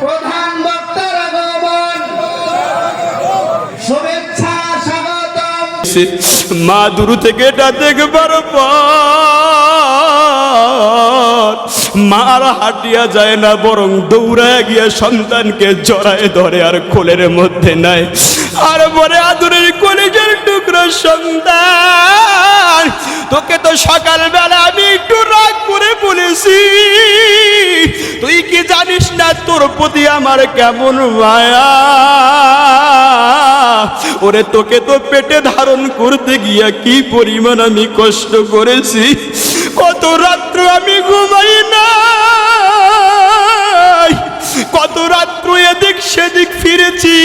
প্রধান মা দূর থেকে এটা দেখবার পর মা আর হাঁটিয়া যায় না, বরং দৌড়ায় গিয়ে সন্তানকে জড়ায় ধরে আর কোলের মধ্যে নাই আর বলে, আদুরের কলেজের টুকরো সন্তান, তোকে তোর প্রতি আমার কেমন মায়া? ওরে, তোকে তো পেটে ধারণ করতে গিয়া কি পরিমাণ আমি কষ্ট করেছি? কত রাত্র আমি ঘুমাই না কত রাত্র এদিক সেদিক ফিরেছি।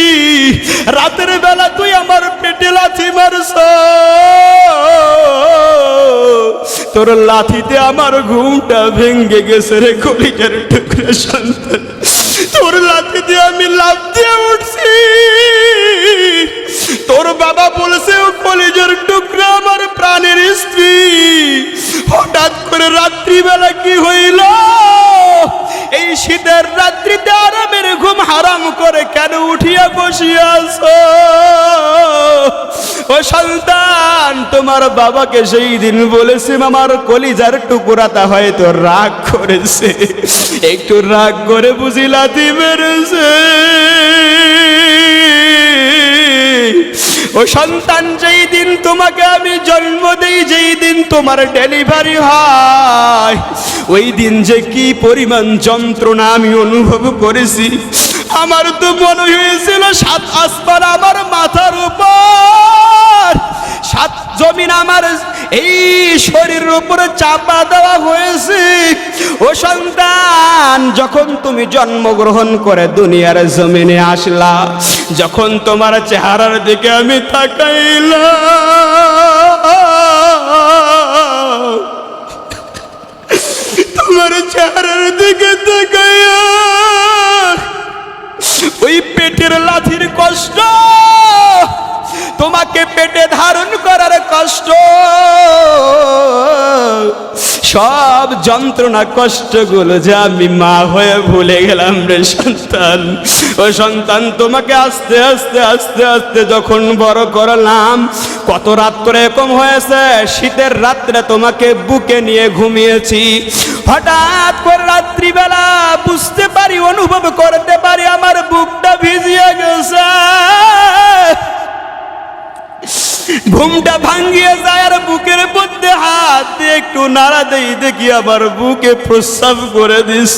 রাতের বেলা তুই আমার পেটে লাথি মারছ। তোর লাথিতে আমার ঘুমটা ভেঙ্গে গেছে রে কলিজার টুকরা সন্তান। আমি লাভ দিয়ে উঠছি। তোর বাবা বলেছে ও কলেজের টুকরা আমার প্রাণের স্ত্রী। হঠাৎ করে রাত্রিবেলা কি হইল? এই শীতের রাত্রিতে আরামের ঘুম হারাম করে কেন উঠিয়া বসিয়াছ? ও সন্তান, তোমার বাবাকে সেই দিন বলেছি আমার কলিজার টুকুরাটা হয়তো রাগ করেছে। একটু রাগ করে বুঝিলাতি মেরেছে। ও সন্তান যেই দিন তোমাকে আমি জন্ম দেই, যেই দিন তোমার ডেলিভারি হয়, ওই দিন যে কি পরিমাণ যন্ত্রণা আমি অনুভব করেছি, আমার তো মনে হয়েছিল সাত আসমান আমার মাথার উপর, সাত জমিন আমার এই শরীরের উপরে চাপা দেওয়া হয়েছে। ও সন্তান, যখন তুমি জন্মগ্রহণ করে দুনিয়ার জমিনে আসলা, যখন তোমার চেহারার দিকে আমি তাকাইলাম, তোমার চেহারার দিকে তাকাইয়া ওই পেটের লাথির কষ্ট তোমাকে পেটে ধারণ করার যন্ত্রণা, কষ্টগুলো যে আমি মা হয়ে ভুলে গেলাম রে সন্তান। ও সন্তান, তোমাকে আস্তে আস্তে আস্তে আস্তে যখন বড় করলাম, কত রাত্রে এরকম হয়েছে, শীতের রাত্রে তোমাকে বুকে নিয়ে ঘুমিয়েছি। হঠাৎ করে রাত্রিবেলা বুঝতে পারি, অনুভব করতে পারি, আমার বুকটা ভিজিয়ে গেছে। ঘুমটা ভাঙ্গিয়ে যায় আর বুকের মধ্যে হাত একটু নাড়া দেই, দেখি আবার বুকে প্রস্রাব করে দিস।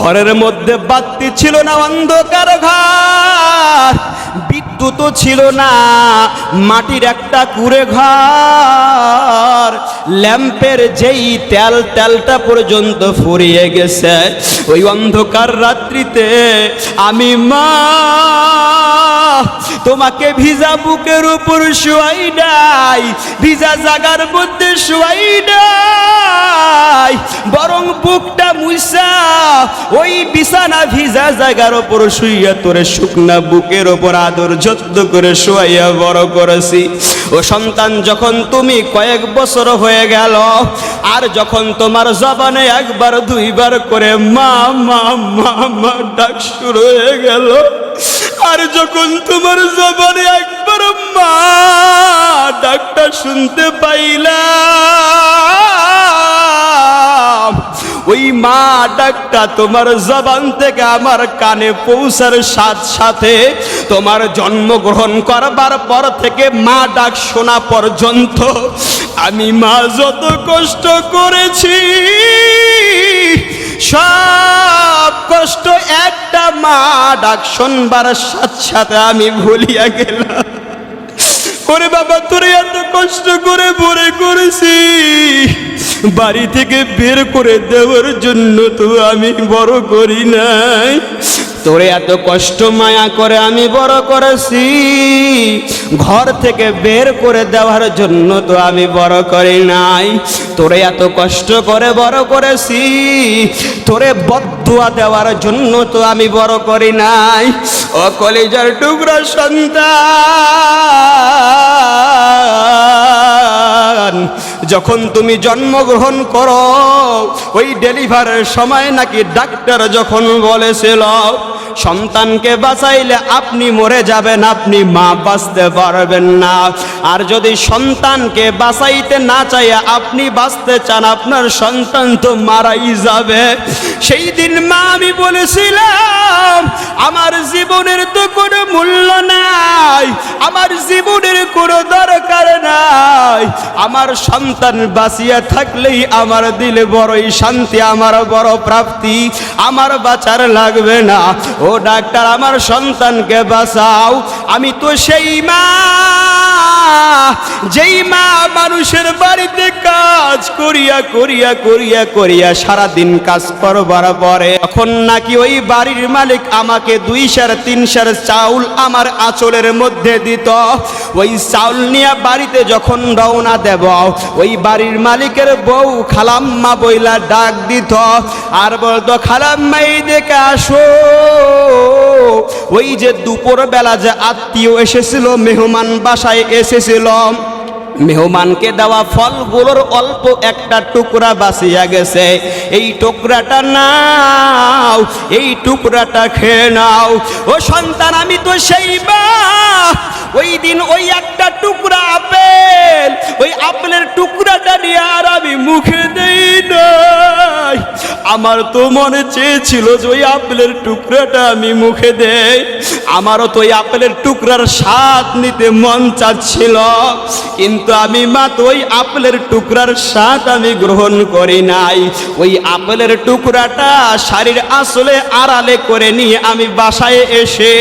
ঘরের মধ্যে বাতি ছিল না, অন্ধকার ঘর। বিদ্যুৎ ছিল না, মাটির একটা কুড়ে ঘর। ল্যাম্পের যেই তেল, তেলটা পর্যন্ত ফুরিয়ে গেছে। ওই অন্ধকার রাত্রিতে আমি মা তোমাকে ভিজা বুকের উপর শুয়াই নাই, ভিজা জাগার মধ্যে শুয়াই নাই। বরং বুকটা মুইসা, ওই বিছানা ভিজা জায়গার উপর শুইয়া তোরে শুকনা বুকের উপর আদর যত্ন করে শুয়াইয়া বড় করেছি। ও সন্তান, যখন তুমি কয়েক বছর হয়ে গেল, আর যখন তোমার জবানে একবার, দুইবার করে মা মা মা মা ডাক শুরু হয়ে গেল, আর যখন তোমার জবানে একবার মা ডাকটা শুনতে পাইলাম। ওই মা ডাকটা তোমার জবান থেকে আমার কানে পৌঁছার সাথে সাথে তোমার জন্মগ্রহণ করবার পর থেকে মা ডাক শোনা পর্যন্ত আমি মা যত কষ্ট করেছি সব কষ্ট একটা মা ডাক শোনবার সাথে সাথে আমি ভুলিয়া গেলাম। ওরে বাবা, তোরে এত কষ্ট করে ভরে করেছি। বাড়ি থেকে বের করে দেওয়ার জন্য তো আমি বড় করি নাই। তোরে এত কষ্ট মায়া করে আমি বড় করেছি। ঘর থেকে বের করে দেওয়ার জন্য তো আমি বড় করি নাই। তোরে এত কষ্ট করে বড় করেছি। তোরে বদুয়া দেওয়ার জন্য তো আমি বড় করি নাই। ও কলেজার টুকরা সন্তান যখন তুমি জন্মগ্রহণ করো, ওই ডেলিভারের সময় নাকি ডাক্তার যখন বলেছিল, সন্তানকে বাঁচাইলে আপনি মরে যাবেন, আপনি মা বাঁচতে পারবেন না। আর যদি সন্তানকে বাঁচাইতে না চাই আপনি বাঁচতে চান, আপনার সন্তান তো মারাই যাবে। সেই দিন মা আমি বলেছিলাম, আমার জীবনের তো কোনো মূল্য নাই। আমার জীবনের কোনো দরকার নাই। আমার সন্তান বাঁচিয়া থাকলেই আমার দিলে বড়ই শান্তি, আমার বড় প্রাপ্তি। আমার বাঁচার লাগবে না। ও ডাক্তার, আমার সন্তানকে বাঁচাও। আমি তো সেই মা যেই মা মানুষের বাড়িতে কাজ করিয়া করিয়া করিয়া করিয়া সারা দিন কাজ করবার পরে এখন নাকি ওই বাড়ির মালিক আমাকে দুই সার, তিন সার চাউল আমার আঁচলের মধ্যে দিত। ওই চাউল নিয়ে বাড়িতে যখন রওনা দেব, ওই বাড়ির মালিকের বউ খালাম্মা বইলা ডাক দিত। আর বলতো, খালাম্মা, এই দেখে আসো। ওই যে দুপুর বেলা যে আত্মীয় এসেছিল মেহমান বাসায় এসেছিল মেহমানকে দেওয়া ফলগুলোর অল্প একটা টুকরা বাঁচিয়া গেছে। এই টুকরাটা নাও, এই টুকরাটা খেয়ে নাও। ও সন্তান, আমি তো সেই মা ওই দিন ওই একটা টুকরা আপেল, ওই আপেলের টুকরাটা নিয়ে আর আমি মুখে দেই নাই। আমার তো মনে চেয়েছিল যে ওই আপেলের টুকরাটা আমি মুখে দেই। আমারও তো ওই আপেলের টুকরার স্বাদ নিতে মন চাচ্ছিল। কিন্তু আমি মা তো ওই আপেলের টুকরার স্বাদ আমি গ্রহণ করি নাই। ওই আপেলের টুকরাটা শাড়ির আসলে আড়ালে করে নিয়ে আমি বাসায় এসে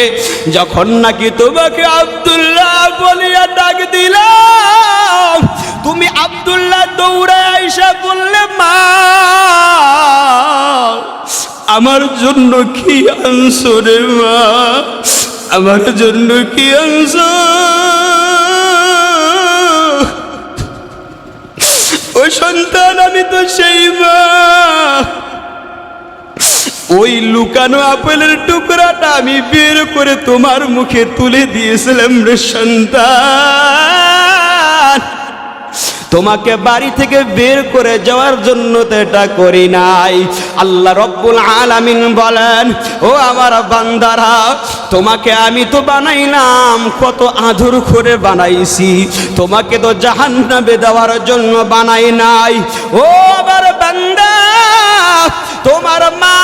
যখন নাকি তোমাকে আব্দুল্লাহ বলিয়া ডাক দিলাম, তুমি আবদুল্লাহ দৌড়ে আইসা বললে, মা আমার জন্য কি আনছো রে মা? আমার জন্য কি আনছো? ও সন্তান, আমি তো সেই মা। ওই লুকানো আপেলের টুকরাটা আমি বের করে তোমার মুখে তুলে দিয়েছিলাম রে সন্তান। তোমাকে বাড়ি থেকে বের করে যাওয়ার জন্য তো এটা করি নাই। আল্লাহ রব্বুল আলামিন বলেন, ও আমার বান্দারা, তোমাকে আমি তো বানাইলাম, কত আধুর করে বানাইছি। তোমাকে তো জাহান্নামে দেওয়ার জন্য বানাই নাই। ও আমার বান্দা, তোমার মা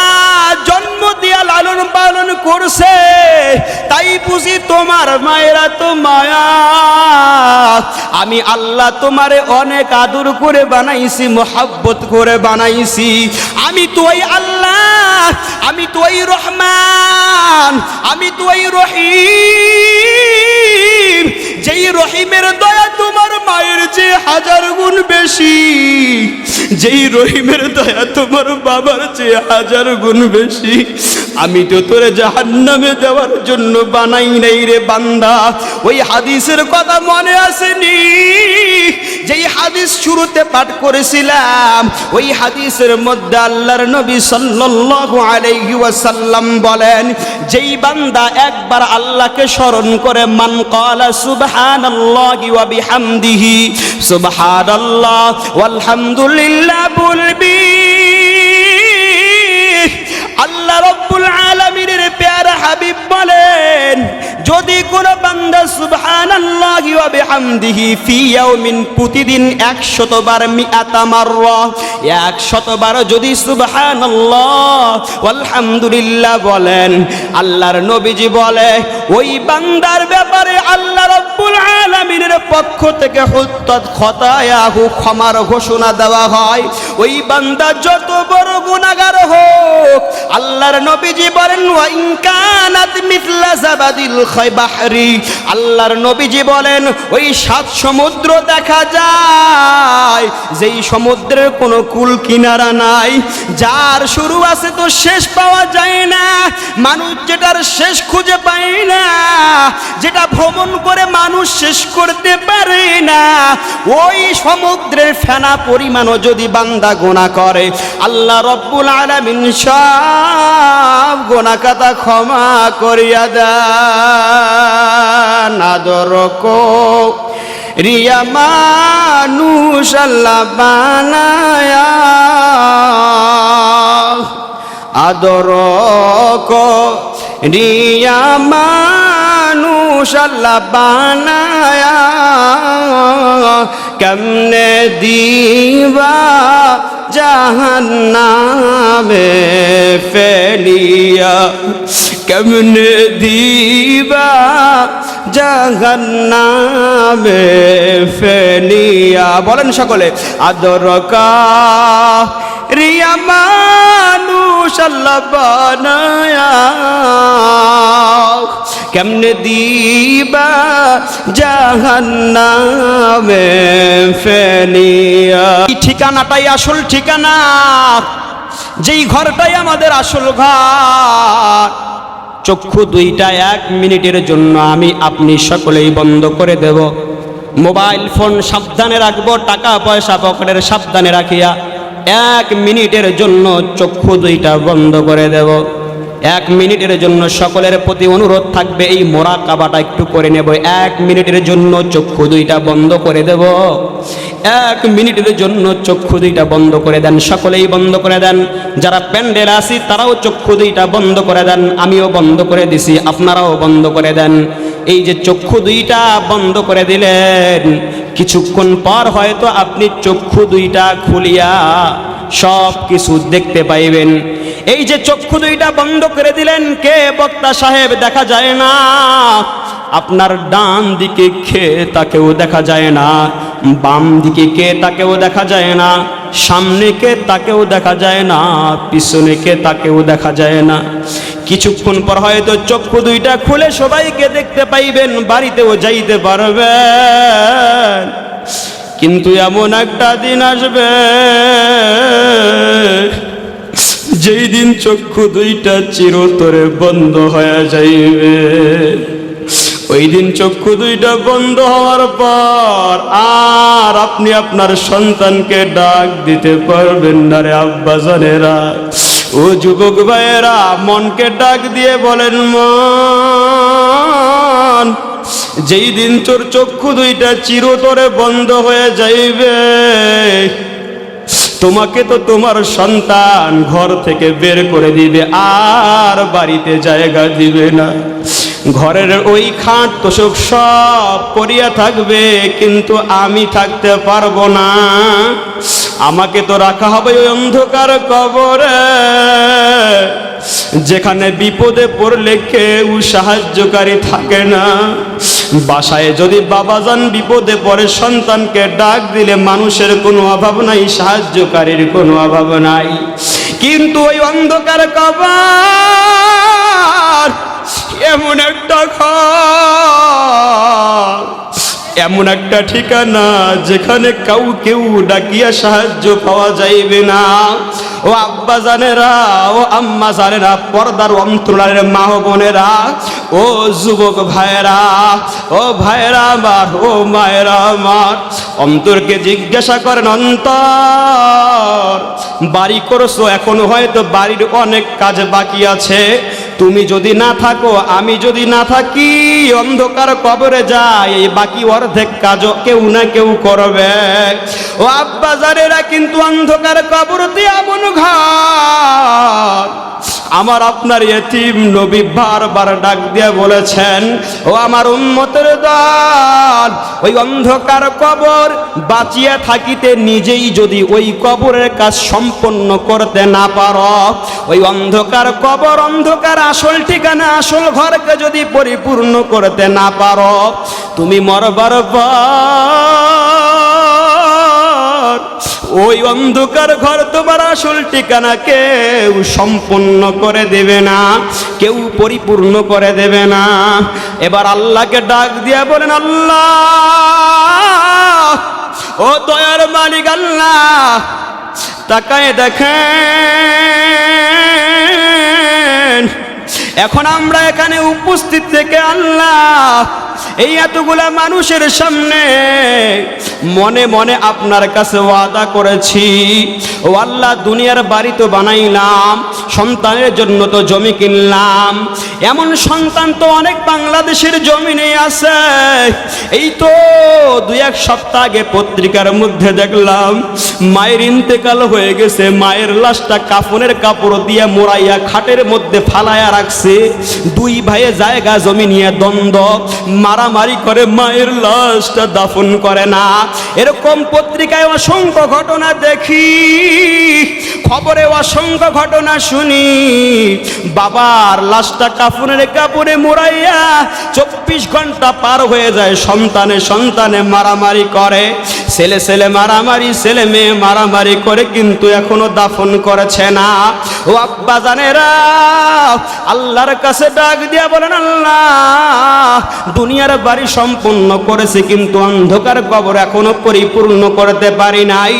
জন্ম দিয়া লালন পালন করছে। বুঝি তোমার মায়েরা তো মায়া। আমি আল্লাহ তোমারে অনেক আদর করে বানাইছি, মোহাব্বত করে বানাইছি। আমি তো ওই আল্লাহ, আমি তো ওই রহমান, আমি তো ওই রহিম। যেই রহিমের দয়া তোমার মায়ের যে হাজার গুণ বেশি। যেই রহিমের দয়া তোমার বাবার চেয়ে হাজার গুণ বেশি। আমি তো তোরে জাহান্নামে দেওয়ার জন্য বানাই নাই রে বান্দা। ওই হাদিসের কথা মনে আসেনি? যেই হাদিস শুরুতে পাঠ করেছিলাম, ওই হাদিসের মধ্যে আল্লাহর নবী সাল্লাল্লাহু আলাইহি ওয়াসাল্লাম বলেন, যেই বান্দা একবার আল্লাহকে স্মরণ করে, মান ক্বালা সুবহানাল্লাহি ওয়া বিহামদিহি, সুবহানাল্লাহ, ওয়ালহামদুলিল্লাহ, বলবি আল্লাহ রব্বুল আলামিনের পেয়ারা হাবিব বলেন, যদি কোন বান্দা সুবহানাল্লাহি ওয়া বিহামদিহি ফি ইয়াউমিন প্রতিদিন 100 বার মিআতা মাররা 100 বার যদি সুবহানাল্লাহ আলহামদুলিল্লাহ বলেন, আল্লাহর নবীজি বলে, ওই বান্দার ব্যাপারে আল্লাহ রব্বুল আলামিনের পক্ষ থেকে হুত্তত খতায়াহু, ক্ষমার ঘোষণা দেওয়া হয়। ওই বান্দা যত বড় গুনাহগার হোক, আল্লাহর নবীজি বলেন ওয়া ইন কানাত মিথলা জাবাদিল আল্লাহর নবীজি বলেন, ওই সাত সমুদ্র দেখা যায়, যেই সমুদ্রের কোনো কুল কিনারা নাই। যার শুরু আছে তো শেষ পাওয়া যায় না। মানুষ যেটার শেষ খুঁজে পায় না, যেটা ভ্রমণ করে মানুষ শেষ করতে পারে না। ওই সমুদ্রের ফেনা পরিমাণও যদি বান্দা গোনা করে, আল্লাহ রব্বুল আলামিন সব গোনা কাতা ক্ষমা করিয়া দেন। আদর রিয়া মানুষ আল্লাহ বানায়া। আদর রিয়া মানুষ আল্লাহ বানায়া, কেমনে দিবা জাহান্নামে ফেলিয়া, কেমনে দিবা জাহান্নামে ফেলিয়া। বলেন সকলে আদরকা রিয়া মানুষ আল্লাহ বানায়া। কেমনে দিবা জাহান্নামে ফেলিয়া। এই ঠিকানাটাই আসল ঠিকানা। যেই ঘরটাই আমাদের আসল ঘর। চক্ষু দুইটা এক মিনিটের জন্য আমি আপনি সকলেই বন্ধ করে দেব। মোবাইল ফোন সাবধানে রাখব, টাকা পয়সা পকেটের সাবধানে রাখিয়া। এক মিনিটের জন্য চক্ষু দুইটা বন্ধ করে দেব। এক মিনিটের জন্য সকলের প্রতি অনুরোধ থাকবে, এই মোরা কাবাটা একটু করে নেব। এক মিনিটের জন্য চক্ষু দুইটা বন্ধ করে দেব। এক মিনিটের জন্য চক্ষু দুইটা বন্ধ করে দেন, সকলেই বন্ধ করে দেন। যারা প্যান্ডেল আসি তারাও চক্ষু দুইটা বন্ধ করে দেন, আমিও বন্ধ করে দিছি, আপনারাও বন্ধ করে দেন। এই যে চক্ষু দুইটা বন্ধ করে দিলেন কিছুক্ষণ পর হয়তো আপনি চক্ষু দুইটা খুলিয়া সব কিছু দেখতে পাইবেন। এই যে চক্ষু দুইটা বন্ধ করে দিলেন, কে বক্তা সাহেব দেখা যায় না। আপনার ডান দিকে কে তাকেও দেখা যায় না, বাম দিকে কে তাকেও দেখা যায় না। সামনে কে তাকেও দেখা যায় না পিছনে কে তাকেও দেখা যায় না। কিছুক্ষণ পর হয়তো চক্ষু দুইটা খুলে সবাইকে দেখতে পাইবেন, বাড়িতেও যাইতে পারবেন। কিন্তু এমন একটা দিন আসবে, যেই দিন চক্ষু দুইটা চিরতরে বন্ধ হয়ে যাইবে। ওই দিন চক্ষু দুইটা বন্ধ হওয়ার পর আর আপনি আপনার সন্তানকে ডাক দিতে পারবেন না রে আব্বা জানেরা। ও যুবক ভাইয়েরা, মনকে ডাক দিয়ে বলেন, মন, যেই দিন তোর চক্ষু দুইটা চিরতরে বন্ধ হয়ে যাইবে, তোমাকে তো তোমার সন্তান ঘর থেকে বের করে দিবে, আর বাড়িতে জায়গা দিবে না। ঘরের ওই খাট তোষক সব পড়িয়া থাকবে, কিন্তু আমি থাকতে পারব না। আমাকে তো রাখা হবে ওই অন্ধকার কবরে, যেখানে বিপদে পড়লে কেউ সাহায্যকারী থাকে না। বাসায় যদি বাবা যান বিপদে পড়ে, সন্তানকে ডাক দিলে মানুষের কোনো অভাব নাই, সাহায্যকারীর কোনো অভাব নাই। কিন্তু ওই অন্ধকার কবার এমন একটা ঘর এমন একটা ঠিকানা যেখানে কাউ কেউ ডাকিয়া সাহায্য পাওয়া যাইবে না। ও আব্বা জানেরা, ও আম্মা জানেরা, পর্দার অন্তরালের মা বোনেরা, ও যুবক ভাইয়েরা, ও ভাইয়েরা আমার, ও মায়েরা আমার, অন্তরকে জিজ্ঞাসা করেন, অন্তর, বাড়ি করছ? এখন হয়তো বাড়ির অনেক কাজ বাকি আছে। তুমি যদি না থাকো, আমি যদি না থাকি, অন্ধকার কবরে যাই বাকি অর্ধেক কাজও কেউ না কেউ করবে। ও আব্বাজারেরা কিন্তু অন্ধকার কবরতে এমন আমার আপনার এতিম নবী বারবার ডাক দিয়ে বলেছেন, ও আমার উন্মতের দল, ওই অন্ধকার কবর বাঁচিয়া থাকিতে নিজেই যদি ওই কবরের কাজ সম্পন্ন করতে না পার, ওই অন্ধকার কবর, অন্ধকার আসল ঠিকানা, আসল ঘরকে যদি পরিপূর্ণ করতে না পারো, তুমি মরবার পর ওই অন্ধকার ঘর তোমার আসল ঠিকানা কেউ সম্পূর্ণ করে দেবে না, কেউ পরিপূর্ণ করে দেবে না। এবার আল্লাহকে ডাক দিয়া বলেন, আল্লাহ, ও দয়ার মালিক আল্লাহ, তাকায় দেখেন, এখন আমরা এখানে উপস্থিত থেকে আল্লাহ, এই এতগুলা মানুষের সামনে মনে মনে আপনার কাছে ওয়াদা করেছি। ও আল্লাহ দুনিয়ার বাড়ি তো বানাইলাম, সন্তানের জন্য তো জমি কিনলাম। এমন সন্তান তো অনেক বাংলাদেশের জমিনে আছে। এই তো দুই এক সপ্তাহ আগে পত্রিকার মধ্যে দেখলাম, মায়ের ইন্তেকাল হয়ে গেছে, মায়ের লাশটা কাফনের কাপড় দিয়ে মোড়াইয়া খাটের মধ্যে ফালায়া রাখছে। দুই ভাইয়ে জায়গা জমি নিয়ে দ্বন্দ্ব, মারামারি করে মায়ের লাশটা দাফন করে না। এরকম পত্রিকায় অসংখ্য ঘটনা দেখি, খবরে অসংখ্য ঘটনা শুনি। বাবার লাশটা কাফনের কাপড়ে মোড়াইয়া চব্বিশ ঘণ্টা পার হয়ে যায়, সন্তানে সন্তানে মারামারি করে। ছেলে ছেলে মারামারি, ছেলে মেয়ে মারামারি করে কিন্তু এখনও দাফন করেছে না। ও আব্বা জানেরা, আল্লাহর কাছে ডাক দিয়া বলেন, আল্লাহ, দুনিয়ার বাড়ি সম্পূর্ণ করেছে কিন্তু অন্ধকার কবর এখনও পরিপূর্ণ করতে পারি নাই।